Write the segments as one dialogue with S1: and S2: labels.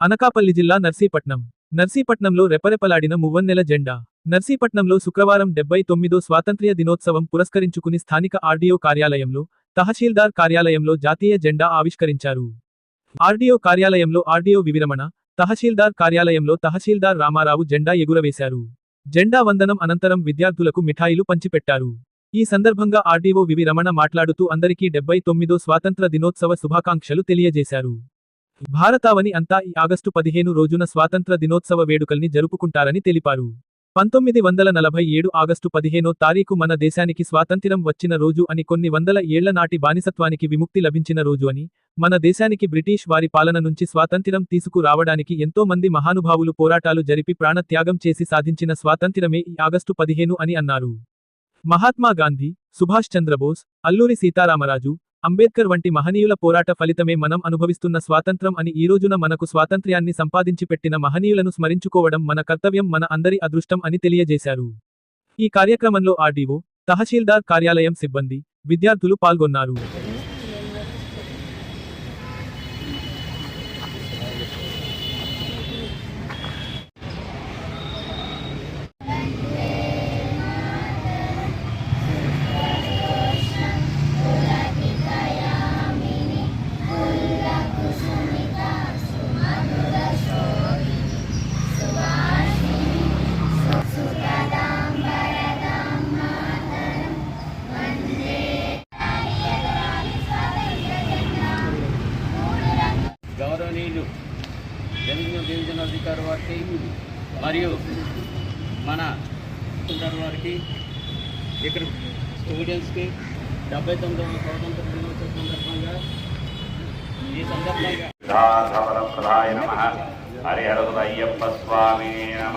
S1: అనకాపల్లి జిల్లా నర్సీపట్నం. నర్సీపట్నంలో రెపరెపలాడిన మువ్వన్నెల జెండా. నర్సీపట్నంలో శుక్రవారం డెబ్బై తొమ్మిదో స్వాతంత్ర్య దినోత్సవం పురస్కరించుకుని స్థానిక ఆర్డీఓ కార్యాలయంలో తహసీల్దార్ కార్యాలయంలో జాతీయ జెండా ఆవిష్కరించారు. ఆర్డీఓ కార్యాలయంలో ఆర్డీఓ వివిరమణ తహసీల్దార్ కార్యాలయంలో తహసీల్దార్ రామారావు జెండా ఎగురవేశారు. జెండా వందనం అనంతరం విద్యార్థులకు మిఠాయిలు పంచిపెట్టారు. ఈ సందర్భంగా ఆర్డీఓ వివి రమణ మాట్లాడుతూ అందరికీ డెబ్బై తొమ్మిదో స్వాతంత్ర దినోత్సవ శుభాకాంక్షలు తెలియజేశారు. భారతావని అంతా ఈ ఆగస్టు పదిహేను రోజున స్వాతంత్ర దినోత్సవ వేడుకల్ని జరుపుకుంటారని తెలిపారు. పంతొమ్మిది వందల నలభై ఏడు ఆగస్టు పదిహేనో తారీఖు మన దేశానికి స్వాతంత్ర్యం వచ్చిన రోజు అని కొన్ని వందల ఏళ్ళ నాటి బానిసత్వానికి విముక్తి లభించిన రోజు అని మన దేశానికి బ్రిటిష్ వారి పాలన నుంచి స్వాతంత్ర్యం తీసుకురావడానికి ఎంతో మంది మహానుభావులు పోరాటాలు జరిపి ప్రాణత్యాగం చేసి సాధించిన స్వాతంత్ర్యమే ఈ ఆగస్టు పదిహేను అని అన్నారు. మహాత్మా గాంధీ సుభాష్ చంద్రబోస్ అల్లూరి సీతారామరాజు అంబేద్కర్ వంటి మహనీయుల పోరాట ఫలితమే మనం అనుభవిస్తున్న స్వాతంత్రం అని ఈ రోజున మనకు స్వాతంత్ర్యాన్ని సంపాదించి పెట్టిన మహనీయులను స్మరించుకోవడం మన కర్తవ్యం మన అందరి అదృష్టం అని తెలియజేశారు. ఈ కార్యక్రమంలో ఆర్డీఓ తహసీల్దార్ కార్యాలయం సిబ్బంది విద్యార్థులు పాల్గొన్నారు.
S2: గౌరవనీయులు రెవెన్యూ డివిజన్ అధికారి వారికి మరియు మన వారికి ఇక్కడ స్టూడెంట్స్కి డెబ్బై తొమ్మిదవ స్వాతంత్ర దినోత్సవ సందర్భంగా
S3: రాధవరప్రదాయ నమ. హరిహరదయ్యప్ప స్వామి నమ.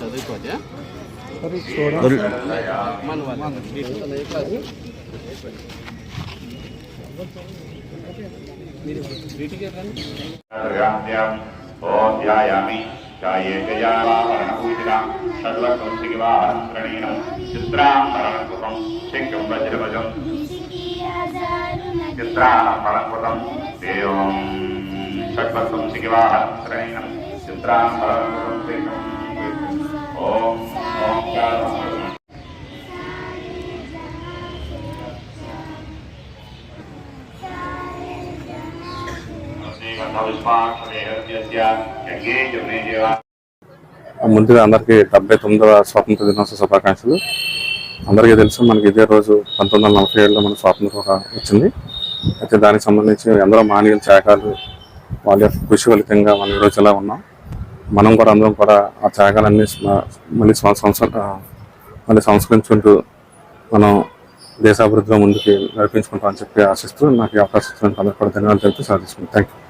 S2: చదువుకోవచ్చా మీరు
S3: ఓం ధ్యాయామి ధ్యాయే జయావాహరణపూజితాం షడ్వకౌశికవాహనం ప్రణీనం చిత్రాంబరణకృతం శంఖం వజ్రభజం చిత్రాంబరణకృతం దేవం షడ్వకౌశికవాహనం ప్రణీనం చిత్రాంబరణకృతం శంఖం ఓం ఓంకారం
S4: ముందుగా అందరికీ డెబ్బై తొమ్మిదవ స్వాతంత్ర దినోత్సవ శుభాకాంక్షలు. అందరికీ తెలుసు మనకి ఇదే రోజు పంతొమ్మిది వందల నలభై ఏడులో మన స్వాతంత్రం కూడా వచ్చింది. అయితే దానికి సంబంధించి ఎందరో మానవీయుల త్యాగాలు వాళ్ళ యొక్క కృషి ఫలితంగా మనం ఈరోజు ఇలా ఉన్నాం. మనం కూడా అందరం కూడా ఆ త్యాగాలన్నీ మళ్ళీ మళ్ళీ సంస్కరించుకుంటూ మనం దేశాభివృద్ధిలో ముందుకు నడిపించుకుంటామని చెప్పి ఆశిస్తూ నాకు ఈ అవకాశం అందరికీ కూడా ధన్యవాదాలు తెలుపుతూ సాధిస్తున్నాను థ్యాంక్ యూ